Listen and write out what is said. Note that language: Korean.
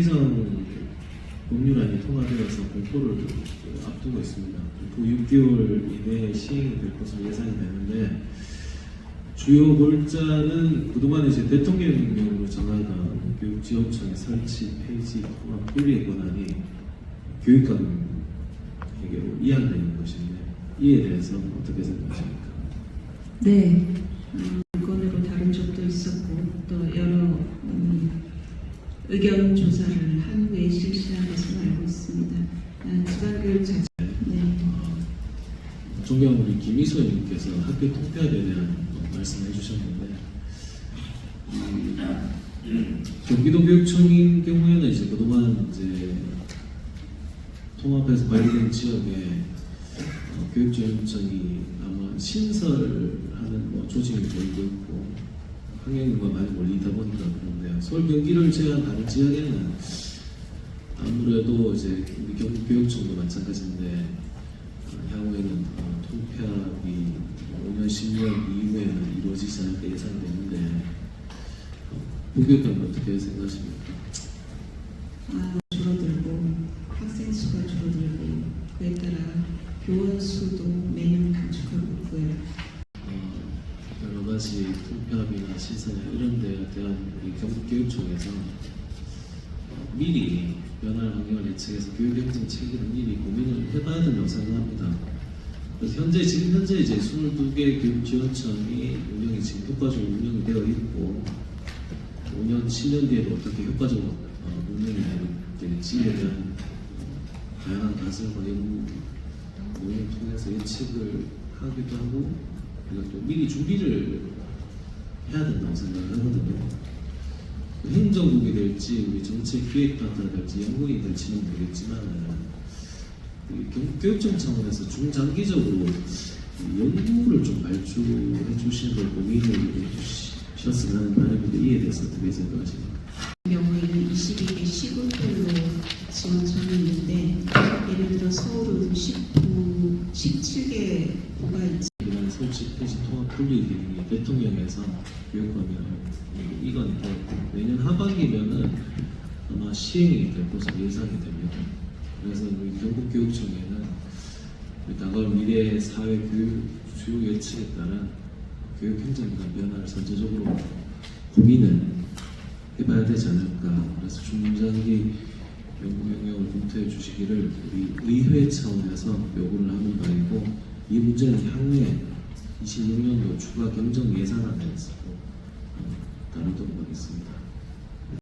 해상 법률안이 통과되어서 공포를 앞두고 있습니다. 공포 6개월 이내에 시행이 될 것으로 예상이 되는데 주요 골자는 그동안에 이제 대통령령으로 정하던 교육지원청의 설치, 폐지, 통합, 분리의 권한이 교육감에게로 이양되는 것인데 이에 대해서 어떻게 생각하십니까? 네, 어, 건으로 다룬 적도 있었고 또 여러 음, 의견 조사를 한 후에 실시한 것으로 알고 있습니다. 아, 지방교육 자체 네, 존경 우리 김희소 님께서 학교 통폐합에 대한 말씀을 해주셨는데 음, 경기도 교육청인 경우에는 이제 그동안 이제 통합해서 관리된 지역에 어, 교육지원청이 아마 신설하는 뭐 조직이 보이고 있고 학령과 많이 몰리다 보니까 그런데요. 서울 경기를 다른 지역에는 아무래도 이제 경기 교육청도 마찬가지인데 어, 향후에는 어, 통폐합이 5년, 10년 이후에는 이루어지지 않을까 예상되는데 어, 부교육감은 어떻게 생각하십니까? 아, 줄어들고 학생 수가 줄어들고 그에 따라 교원 수도 매년 감축하고 있고요. 어, 여러 가지 통폐합이나 시설이나 이런 데에 대한 우리 경북교육청에서 어, 미리 변할 환경을 예측해서 교육행정 체계를 미리 고민을 해봐야 된다고 생각합니다. 현재 지금 현재 이제 22개 교육지원청이 운영이 지금 효과적으로 운영이 되어 있고 5년, 10년 뒤에도 어떻게 효과적으로 어, 운영이 될지에 대한 어, 다양한 가설과 연구 모임을 통해서 예측을 하기도 하고 그리고 또 미리 준비를 해야 된다고 생각을 하거든요. 그 행정국이 될지 우리 정책 기획단체가 될지 연구이 될지는 모르겠지만 교육청 차원에서 중장기적으로 이 연구를 좀 발주해 주시는 걸 고민을 해 주셨으면 하는 바람인데 이에 대해서 어떻게 생각하십니까? 경우에는 22개 시군별로 지원청이 있는데 예를 들어 서울은 19, 17개가 있지 이런 설치 기능이 대통령에서 교육감이랑 이건이 되었고 내년 하반기면은 아마 시행이 될 것으로 예상이 됩니다. 그래서 우리 경북교육청에는 다가올 미래 사회 교육 주요 예측에 따른 교육 행정관 변화를 선제적으로 고민을 해봐야 되지 않을까. 그래서 중장기 연구 영역을 검토해 주시기를 우리 의회 차원에서 요구를 하는 바이고 이 문제는 향후에 26년도 추가 경정 예산안에서 어, 다루도록 하겠습니다.